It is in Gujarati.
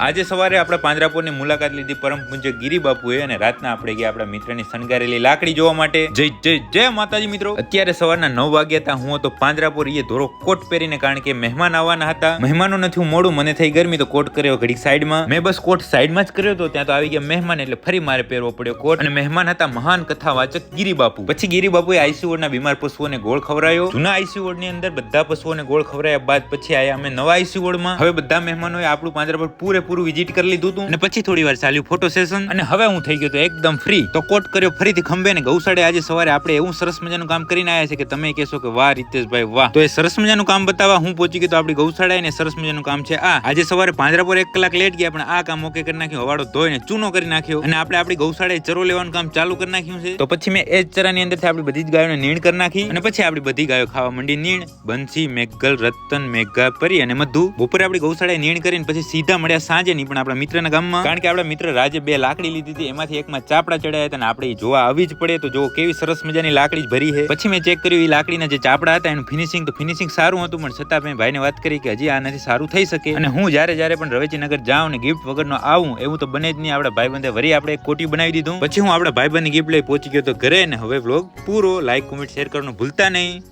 આજે સવારે આપણે પાંજરાપોરની મુલાકાત લીધી પરમ પૂજ્ય ગિરિબાપુએ અને રાતના આપણે ગયા આપણા મિત્રની શણગારેલી લાકડી જોવા માટે. જય જય જય માતાજી મિત્રો. અત્યારે સવારના નવ વાગ્યા હતા હું હતો પાંજરાપોર એ ધોરો કોટ પહેરીને કારણ કે મહેમાન આવવાના હતા. મહેમાનો નથી હું મોડું મને થઈ ગરમી તો કોટ કર્યો ઘડીક સાઈડમાં. મેં બસ કોટ સાઈડમાં જ કર્યો હતો ત્યાં તો આવી ગયા મહેમાન એટલે ફરી મારે પહેરવો પડ્યો કોટ. અને મહેમાન હતા મહાન કથાવાચક ગિરી ગિરિબાપુ. પછી ગિરિબાપુએ આઈસીયુ ના બીમાર પશુઓને ગોળ ખવરાયો જૂના આઈસીયુ ની અંદર બધા પશુઓને ગોળ ખવરાયા બાદ પછી આયા અમે નવા આઈસીયુ માં હવે બધા મહેમાનોએ આપણું પાંજરા પર પૂરેપૂરું વિઝિટ કરી લીધું હતું અને પછી થોડી વાર ચાલ્યું ફોટો સેશન અને હવે હું થઈ ગયો તો એકદમ ફ્રી તો કોટ કર્યો ફરીથી ખંભે ને ગૌસાડે આજે સવારે આપણે એવું સરસ મજાનું કામ કરીને આવ્યા છે કે તમે કહેશો કે વાહ રીતેશભાઈ વાહ. તો એ સરસ મજાનું કામ બતાવવા હું પહોંચી ગયો તો આપણી ગૌશાળાએ ને સરસ મજાનું કામ છે. આ આજે સવારે પાંજરા પર એક કલાક લેટ ગયા પણ આ કામ ઓકે કરી નાખ્યું હવાડો ધોઈને ચૂનો કરી નાખ્યો અને આપણે આપણી ગૌશાળાએ ચરો લેવાનું કામ ચાલુ કરી નાખ્યું છે. તો પછી મેં એ જ ચરાની અંદરથી આપણી બધી જ ગાયોને નીણ કરી નાખી અને પછી આપણી બધી ગાયો ખાવા માંડી નીણ બંસી મેઘલ રતન મેઘા પરી અને મધુ. બપોરે આપણી ગૌશાળાએ નીણ કરીને પછી સીધા મળ્યા સાંજે નહીં પણ આપણા મિત્રના ગામમાં. કારણ કે આપણા મિત્ર રાજે બે લાકડી લીધી હતી, એમાંથી એકમાં ચાપડા ચડાયા હતા અને આપણે જોવા આવી જ પડે તો જો કેવી સરસ મજાની લાકડી ભરી છે. પછી મેં ચેક કર્યું, એ લાકડીના જે ચાપડા હતા એનું ફિનિશિંગ તો ફિનિશિંગ સારું હતું, પણ છતાં મેં ભાઈને વાત કરી કે હજી આનાથી સારું થઈ શકે. અને હું જ્યારે જ્યારે પણ રવેચીનગર જાઉં અને ગિફ્ટ વગરનો આવું, એવું તો બને જ નહીં. આપણા ભાઈબંધે વરી આપણે એક કોટી બનાવી દીધું. પછી હું આપણા ભાઈબંધની ગિફ્ટ લઈ પહોંચી ગયો તો ઘરે ને હવે બ્લોગ પૂરો. લાઈક કોમેન્ટ શેર કરવાનું ભૂલતા નહીં.